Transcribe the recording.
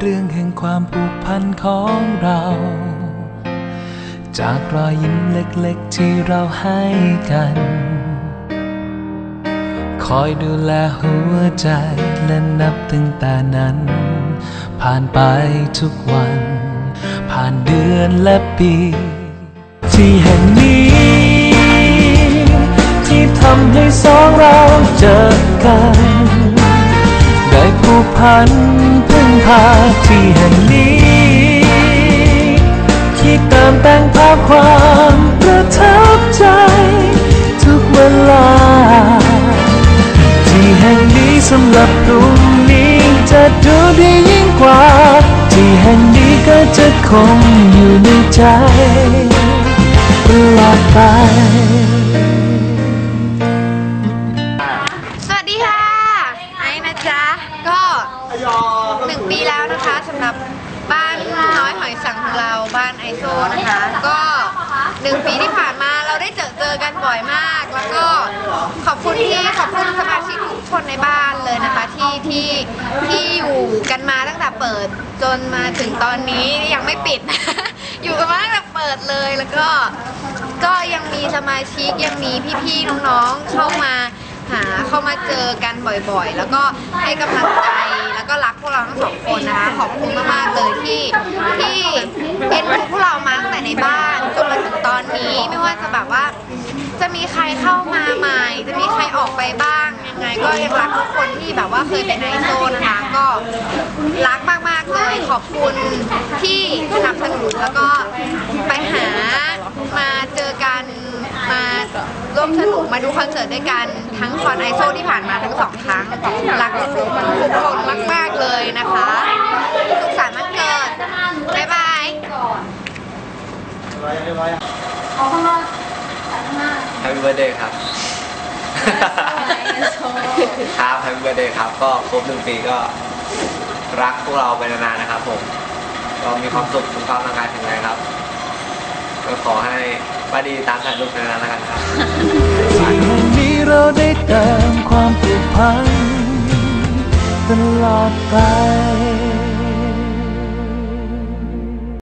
เรื่องแห่งความผูกพันของเรา จากรอยยิ้มเล็กๆที่เราให้กัน คอยดูแลหัวใจและนับตั้งแต่นั้น ผ่านไปทุกวัน ผ่านเดือนและปี ที่แห่งนี้ ที่ทำให้สองเราเจอกัน ได้ผูกพัน พึ่งพที่แห่งนี้ ที่เติมแต่งภาพความประทับใจ ทุกเวลา ที่แห่งนี้สำหรับพรุ่งนี้จะดูดียิ่งกว่า ที่แห่งนี้ก็จะคงอยู่ในใจตลอดไป หนึ่งปีแล้วนะคะสำหรับบ้านน้อยหอยสังของเราบ้านไอโซนะคะ ก็หนึ่งปีที่ผ่านมาเราได้เจอเจอกันบ่อยมาก แล้วก็ขอบคุณที่ขอบคุณสมาชิกทุกคนในบ้านเลยนะคะที่ที่ที่อยู่กันมาตั้งแต่เปิดจนมาถึงตอนนี้ยังไม่ปิด อยู่กันมาตั้งแต่เปิดเลยแล้วก็ก็ยังมีสมาชิกยังมีพี่ๆน้องๆเข้ามาหาเข้ามาเจอกันบ่อยๆ แล้วก็ให้กำลังใจ ในบ้านจนมาถึงตอนนี้ไม่ว่าจะแบบว่า จะมีใครเข้ามาใหม่ จะมีใครออกไปบ้างยังไง ก็ยังรักทุกคนที่แบบว่าเคยเป็นไอโซนะคะก็รักมากๆเลยขอบคุณที่สนับสนุนแล้วก็ไปหามาเจอกันมาร่วมสนุกมาดูคอนเสิร์ตด้วยกันทั้งคอนไอโซที่ผ่านมาทั้งสองครั้งรักทุกคนมากๆเลยนะคะสุขสันต์วันเกิดบ๊ายบาย แฮปปี้เบิร์ดเดย์ครับครับแฮปปี้เบิร์ดเดย์ครับ ก็ครบหนึ่งปีก็รักพวกเราไปนานๆนะครับผมก็มีความสุขสุขภาพร่างกายแข็งแรงครับ ก็ขอให้ป้าดีตามถ่ายรูปนานๆแล้วกันครับที่แห่งนี้เราได้เติมความผูกพันตลอดไป